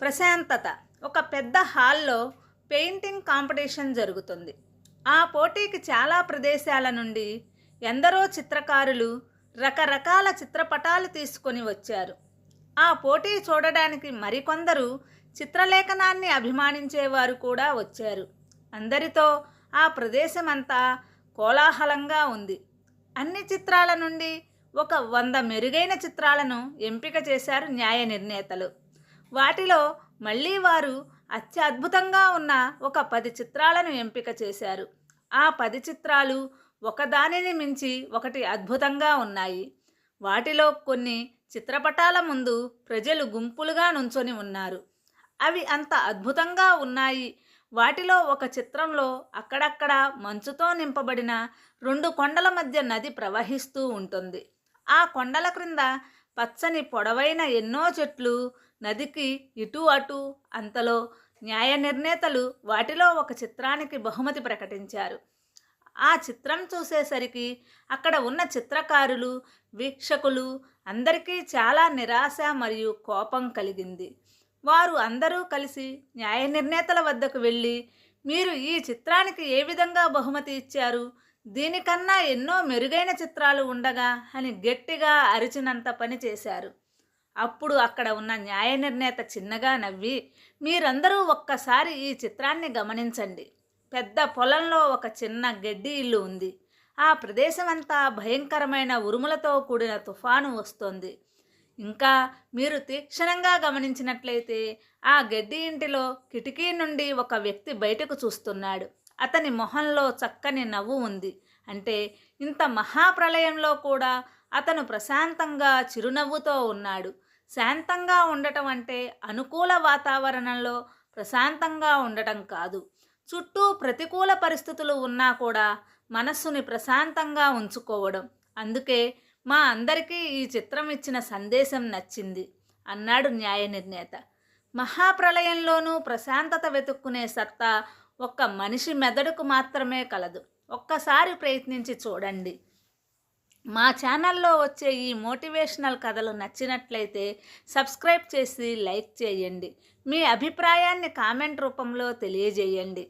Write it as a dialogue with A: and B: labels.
A: ప్రశాంతత. ఒక పెద్ద హాల్లో పెయింటింగ్ కాంపిటీషన్ జరుగుతుంది. ఆ పోటీకి చాలా ప్రదేశాల నుండి ఎందరో చిత్రకారులు రకరకాల చిత్రపటాలు తీసుకొని వచ్చారు. ఆ పోటీ చూడడానికి మరికొందరు చిత్రలేఖనాన్ని అభిమానించేవారు కూడా వచ్చారు. అందరితో ఆ ప్రదేశమంతా కోలాహలంగా ఉంది. అన్ని చిత్రాల నుండి ఒక వంద మెరుగైన చిత్రాలను ఎంపిక చేశారు న్యాయ నిర్ణేతలు. వాటిలో మళ్ళీ వారు అత్యద్భుతంగా ఉన్న ఒక పది చిత్రాలను ఎంపిక చేశారు. ఆ పది చిత్రాలు ఒకదానిని మించి ఒకటి అద్భుతంగా ఉన్నాయి. వాటిలో కొన్ని చిత్రపటాల ముందు ప్రజలు గుంపులుగా నుంచొని ఉన్నారు. అవి అంత అద్భుతంగా ఉన్నాయి. వాటిలో ఒక చిత్రంలో అక్కడక్కడ మంచుతో నింపబడిన రెండు కొండల మధ్య నది ప్రవహిస్తూ ఉంటుంది. ఆ కొండల క్రింద పచ్చని పొడవైన ఎన్నో చెట్లు నదికి ఇటు అటు అంతలో న్యాయ నిర్ణేతలు వాటిలో ఒక చిత్రానికి బహుమతి ప్రకటించారు. ఆ చిత్రం చూసేసరికి అక్కడ ఉన్న చిత్రకారులు వీక్షకులు అందరికీ చాలా నిరాశ మరియు కోపం కలిగింది. వారు అందరూ కలిసి న్యాయ నిర్ణేతల వద్దకు వెళ్ళి మీరు ఈ చిత్రానికి ఏ విధంగా బహుమతి ఇచ్చారు? దీనికన్నా ఎన్నో మెరుగైన చిత్రాలు ఉండగా అని గట్టిగా అరిచినంత పని చేశారు. అప్పుడు అక్కడ ఉన్న న్యాయ నిర్ణేత చిన్నగా నవ్వి మీరందరూ ఒక్కసారి ఈ చిత్రాన్ని గమనించండి. పెద్ద పొలంలో ఒక చిన్న గడ్డి ఇల్లు ఉంది. ఆ ప్రదేశమంతా భయంకరమైన ఉరుములతో కూడిన తుఫాను వస్తోంది. ఇంకా మీరు తీక్షణంగా గమనించినట్లయితే ఆ గడ్డి ఇంటిలో కిటికీ నుండి ఒక వ్యక్తి బయటకు చూస్తున్నాడు. అతని మొహంలో చక్కని నవ్వు ఉంది. అంటే ఇంత మహాప్రళయంలో కూడా అతను ప్రశాంతంగా చిరునవ్వుతో ఉన్నాడు. శాంతంగా ఉండటం అంటే అనుకూల వాతావరణంలో ప్రశాంతంగా ఉండటం కాదు. చుట్టూ ప్రతికూల పరిస్థితులు ఉన్నా కూడా మనస్సుని ప్రశాంతంగా ఉంచుకోవడం. అందుకే మా అందరికీ ఈ చిత్రం ఇచ్చిన సందేశం నచ్చింది అన్నాడు న్యాయ నిర్ణేత. మహాప్రళయంలోనూ ప్రశాంతత వెతుక్కునే సత్తా ఒక్క మనిషి మెదడుకు మాత్రమే కలదు. ఒక్కసారి ప్రయత్నించి చూడండి. మా ఛానల్లో వచ్చే ఈ మోటివేషనల్ కథలు నచ్చినట్లయితే సబ్స్క్రైబ్ చేసి లైక్ చేయండి. మీ అభిప్రాయాన్ని కామెంట్ రూపంలో తెలియజేయండి.